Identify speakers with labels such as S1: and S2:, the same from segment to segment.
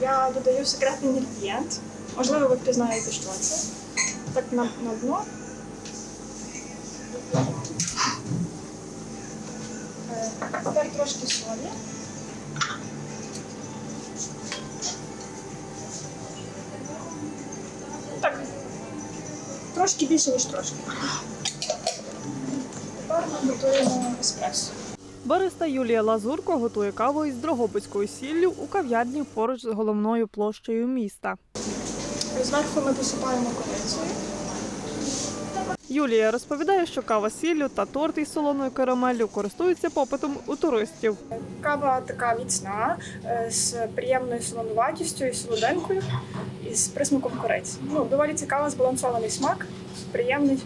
S1: Я додаю секретний інгредієнт. Можливо, ви впізнаєте, що це. Так на, на дно. Е, Тепер трошки солі. Так. Трошки більше, ніж трошки. Тепер ми готуємо еспресо.
S2: Бариста Юлія Лазурко готує каву із дрогобицькою сіллю у кав'ярні поруч з головною площею міста.
S1: Зверху ми посипаємо корицею.
S2: Юлія розповідає, що кава сіллю та торт із солоною карамеллю користуються попитом у туристів.
S1: Кава така міцна, е, з приємною солонуватістю і солоденькою, і з присмаком кориці. Ну, доволі цікаво, збалансований смак, приємний,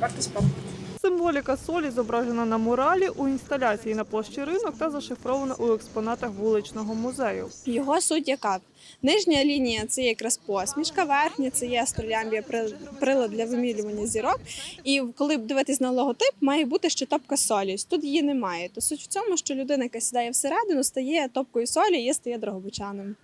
S1: варто спробувати.
S2: Символіка солі зображена на муралі у інсталяції на площі ринок та зашифрована у експонатах вуличного музею.
S3: Його суть яка? Нижня лінія це якраз посмішка, верхня це є астролямбія, при- прилад для вимірювання зірок. І коли дивитись на логотип, має бути ще топка солі. Тут її немає. То суть в цьому, що людина, яка сідає всередину, стає топкою солі і стає дрогобичаним.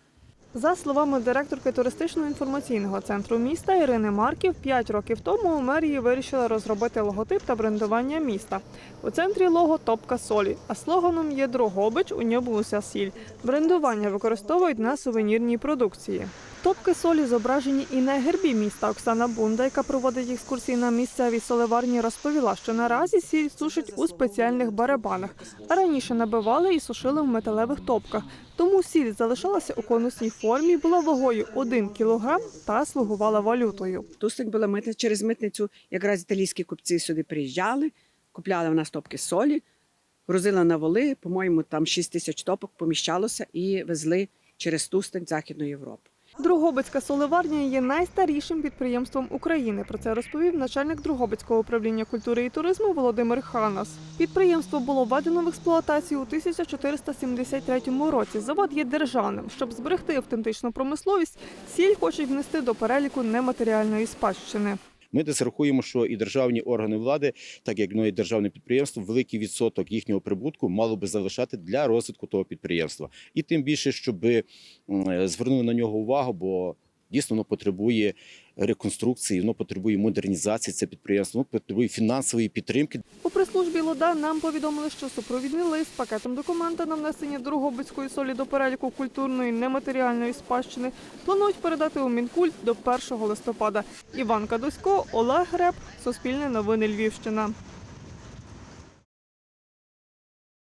S2: За словами директорки туристично-інформаційного центру міста Ірини Марків, 5 років тому у мерії вирішили розробити логотип та брендування міста. У центрі лого топка солі, а слоганом є Дрогобич, у ньому уся сіль. Брендування використовують на сувенірній продукції. Топки солі зображені і на гербі міста. Оксана Бунда, яка проводить екскурсії на місцевій соливарні, розповіла, що наразі сіль сушать у спеціальних барабанах, а раніше набивали і сушили в металевих топках. Тому сіль залишалася у конусній формі, була вагою 1 кг та слугувала валютою.
S4: Тустик була митниця через митницю. Якраз італійські купці сюди приїжджали, купляли в нас топки солі, грузили на воли. По-моєму, там 6 тисяч топок поміщалося і везли через Тустик Західну Європу.
S2: Другобицька соливарня є найстарішим підприємством України. Про це розповів начальник Другобицького управління культури і туризму Володимир Ханас. Підприємство було введено в експлуатацію у 1473 році. Завод є державним. Щоб зберегти автентичну промисловість, сіль хочуть внести до переліку нематеріальної спадщини.
S5: Ми десь рахуємо, що і державні органи влади, так як ну, і державне підприємство, великий відсоток їхнього прибутку мало би залишати для розвитку того підприємства. І тим більше, щоб звернули на нього увагу, бо дійсно воно потребує реконструкції, воно потребує модернізації це підприємство, воно потребує фінансової підтримки.
S2: У прес-службі Лода нам повідомили, що супровідний лист з пакетом документа на внесення Другобицької солі до переліку культурної нематеріальної спадщини планують передати у Мінкульт до 1 листопада. Іван Кадусько, Олег Греб, Суспільне новини Львівщина.